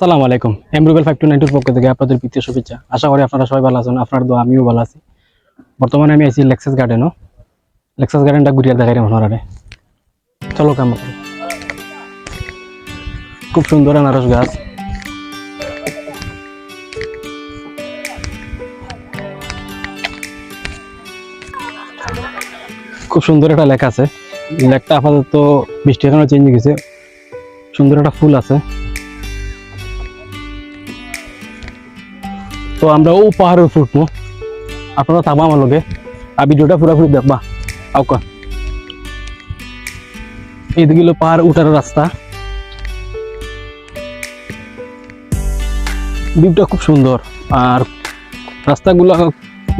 আসসালামু আলাইকুম। এমরুবেল ফাইভ টু নাইন টুর পক্ষ থেকে আপনাদের প্রীতীয় শুভেচ্ছা। আশা করি আপনারা সবাই ভালো আছেন, আপনার দোয়া আমিও ভালো আছি। বর্তমানে আমি আছি লেক্সাস গার্ডেনও লেক্সাস গার্ডেনটা ঘুরিয়ে দেখাই আপনারা চলো কাম খুব সুন্দর আনারস গাছ। খুব সুন্দর একটা লেখা আছে। লেখটা আপাতত বৃষ্টির কারণে চেঞ্জ গেছে। সুন্দর একটা ফুল আছে। তো আমরা ও পাহাড়ের উপর উঠবো। আপনারা থাকবা আমার লগে। আর ভিডিওটা পুরোপুরি দেখবা। আউকা এইদিকে পাহাড় উঠার রাস্তা। ভিউটা খুব সুন্দর। আর রাস্তাগুলো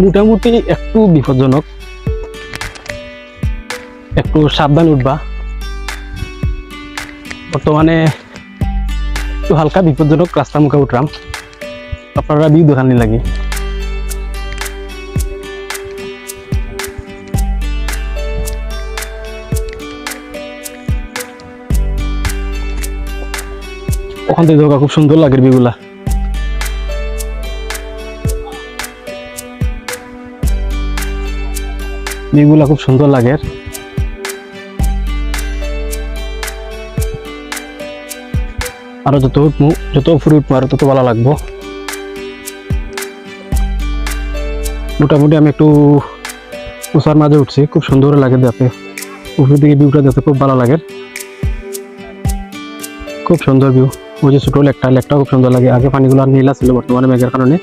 মোটামুটি একটু বিপজ্জনক। একটু সাবধান উঠবা। বর্তমানে একটু হালকা বিপজ্জনক রাস্তার মুখে উঠলাম। আপনারা ভিউ দেখানি লাগে। ওখান থেকে দেখা খুব সুন্দর লাগে বিগুলা। বিগুলা খুব সুন্দর লাগে। আরও যত যত উপরে উঠবো আরও তত ভালো লাগবো। মোটামুটি আমি একটু উষার মাঝে উঠছি। খুব সুন্দর লাগে দেখতে। উপর দিকে ভিউটা দেখতে খুব ভালো লাগে। খুব সুন্দর ভিউ ওই যে ছোটো লেকটা, লেকটাও খুব সুন্দর লাগে। আগে পানিগুলো আর নীলা ছিল বর্তমানে মেঘের কারণে।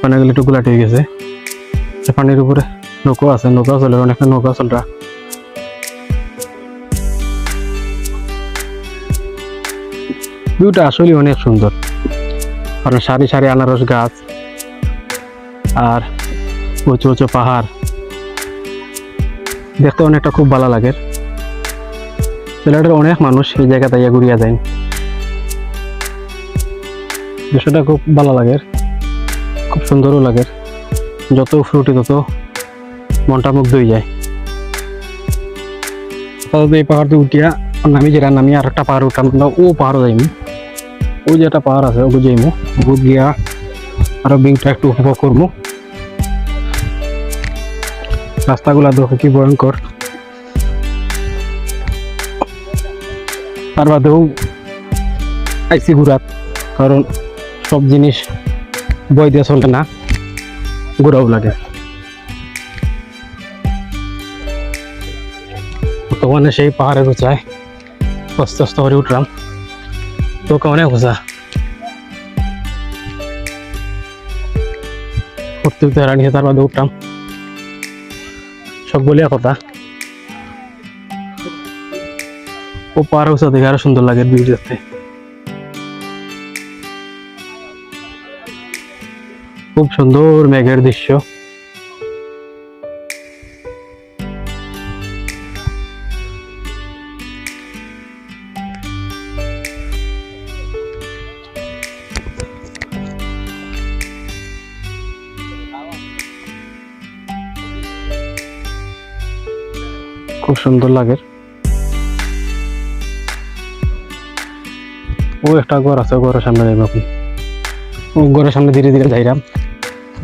পানিগুলো একটু গুলাট হয়ে গেছে। পানির উপরে নৌকো আছে নৌকা চলে, অনেকটা নৌকা চলরা ভিউটা আসলে অনেক সুন্দর। কারণ সারি সারি আনারস গাছ। আর উঁচু উঁচু পাহাড়। দেখতে অনেকটা খুব ভালো লাগে। সিলেটের অনেক মানুষ এই জায়গাতে ইয়া ঘুরিয়া যায় দৃশ্যটা খুব ভালো লাগে। খুব সুন্দরও লাগে। যত ফ্রুটি তত মনটা মুগ্ধ হয়ে যায়। আপাতত এই পাহাড়তে উঠিয়া নামি যেটা নামি আর একটা পাহাড় আমরা ও পাহাড়ও যাইনি ওই যে একটা পাহাড় আছে ওগুলো যাইমু। গিয়া আরও বিংটা একটু উপভোগ করব রাস্তাগুলা দেখো কি ভয়ঙ্কর। তার বাদেও আইসি ঘুরাত, কারণ সব জিনিস বই দিয়ে চলে না, ঘোরাও লাগে। বর্তমানে সেই পাহাড়ের উঁচায় আস্তে আস্তে করে উঠলাম। তোকে অনেক উঁচা উঠতে উঠতে হারানি তার বাদে উঠলাম। সব বলিয়া কথা। ও পার হচ্ছে দেখে আরও সুন্দর লাগে ভিউ দেখতে খুব সুন্দর মেঘের দৃশ্য। খুব সুন্দর লাগে। ও একটা ঘর আছে ঘরের সামনে যাইব ও ঘরের সামনে ধীরে ধীরে যাইরাম।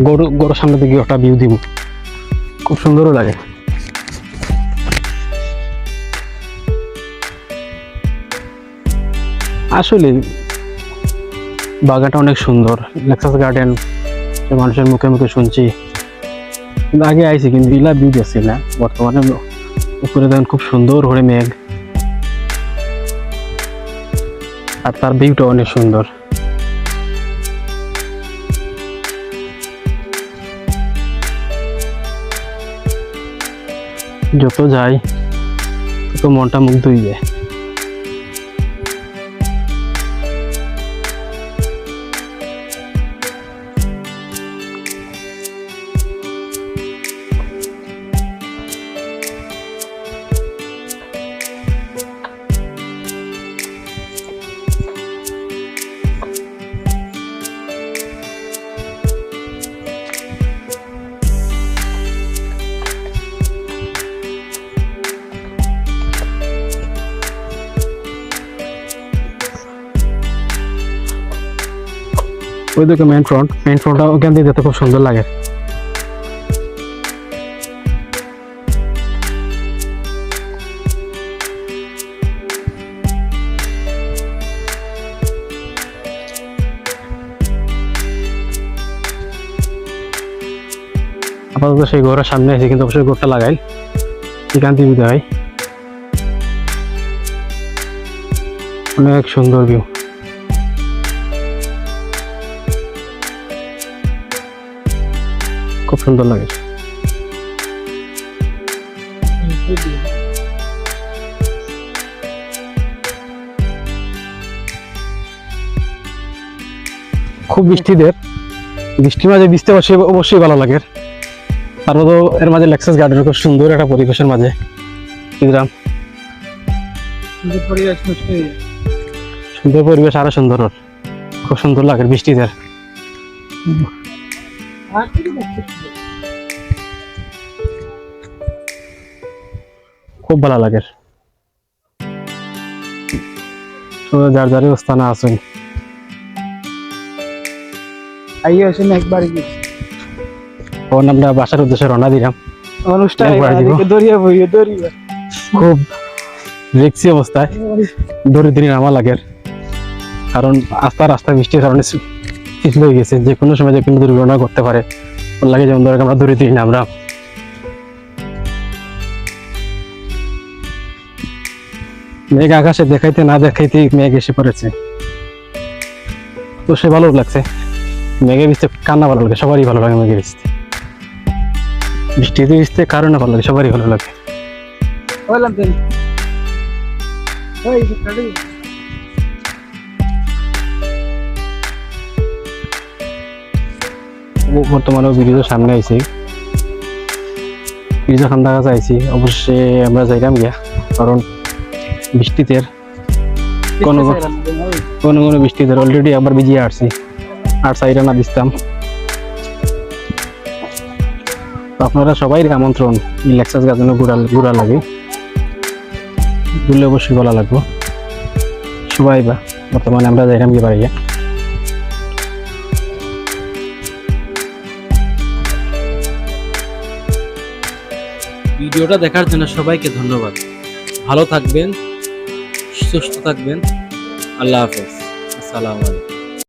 গরু গরুর সামনে দিকে একটা ভিউ দিব। খুব সুন্দরও লাগে। আসলে বাগানটা অনেক সুন্দর। লেক্সাস গার্ডেন মানুষের মুখে মুখে শুনছি। আগে আইছি, কিন্তু ইলা ভিউ দিচ্ছি না, বর্তমানে উপরে দেখেন খুব সুন্দর করে মেঘ। আর তার ভিউটা অনেক সুন্দর। যত যাই, তত মনটা মুগ্ধ হয়ে যায়। ওই দিকে মেন ফ্রন্ট মেন ফ্রন্টটা ওখান দিয়ে যেতে খুব সুন্দর লাগে। আপাতত সেই ঘরের সামনে আছে, কিন্তু অবশ্যই ঘরটা লাগাই। এখান দিয়ে দেখাই। অনেক সুন্দর ভিউ সুন্দর লাগে। খুব বৃষ্টিদের বৃষ্টির মাঝে বৃষ্টি অবশ্যই অবশ্যই ভালো লাগে। তারপর তো এর মাঝে লেক্সাস গার্ডেন খুব সুন্দর একটা পরিবেশের মাঝে। সুন্দর পরিবেশ আরও সুন্দর। খুব সুন্দর লাগে বৃষ্টিদের খুব ভালো লাগে। যার যার স্থানে আইয়ে আসেন একবার তখন আমরা বাসার উদ্দেশ্যে রওনা দিলাম। অনুষ্ঠান একবার দরিয়া বইয়ে দরিয়া। খুব রিক্সি অবস্থায়। দড়ি দিন নামা লাগে। কারণ আস্তা রাস্তা বৃষ্টির কারণে পিছল গেছে, যে কোনো সময় যে কোনো দুর্ঘটনা করতে পারে। ওর লাগে যেমন ধরে আমরা দড়ি দিই না আমরা। মেঘ আকাশে দেখাইতে না দেখাইতে মেঘ এসে পড়েছে। তো সে ভালো লাগছে। মেঘে ভিজতে কান্না ভালো লাগে, সবারই ভালো লাগে মেঘে ভিজতে বৃষ্টিতে ভিজতে কারণে ভালো লাগে, সবারই ভালো লাগে। বললাম তো ওই কাটে ব- বর্তমানে ব্রিজের সামনে আইছি ব্রিজের খান্দা কাছে আইছি। অবশ্যই আমরা যাইলাম গিয়া কারণ বৃষ্টিতে কোনো কোনো কোনো বৃষ্টিতে অলরেডি আবার ভিজিয়ে আসছি। আর সাইডে না দিতাম আপনারা সবাই আমন্ত্রণ এই লেক্সাস গাজনে ঘুরা ঘুরা লাগে। ঘুরলে অবশ্যই ভালো লাগবো। সবাই বা বর্তমানে আমরা যাইলাম গিয়ে বাড়ি ভিডিওটা দেখার জন্য সবাইকে ধন্যবাদ। ভালো থাকবেন সুস্থ থাকবেন। আল্লাহ হাফেজ। আসসালামু আলাইকুম।